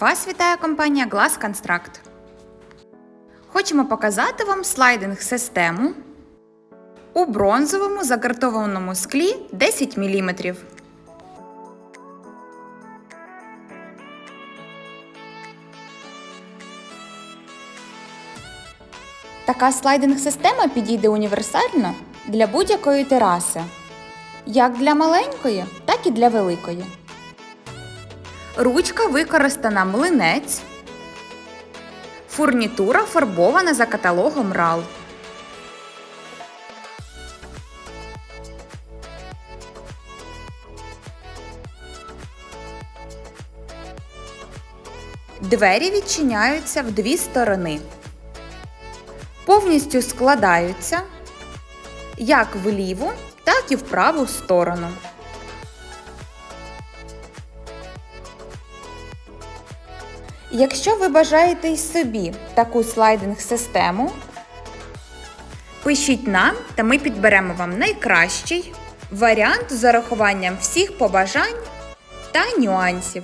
Вас вітає компанія Glass Construct. Хочемо показати вам слайдинг-систему у бронзовому закартованому склі 10 мм. Така слайдинг-система підійде універсально для будь-якої тераси, як для маленької, так і для великої. Ручка використана млинець. Фурнітура фарбована за каталогом RAL. Двері відчиняються в дві сторони. Повністю складаються як в ліву, так і в праву сторону. Якщо ви бажаєте й собі таку слайдинг-систему, пишіть нам та ми підберемо вам найкращий варіант з урахуванням всіх побажань та нюансів.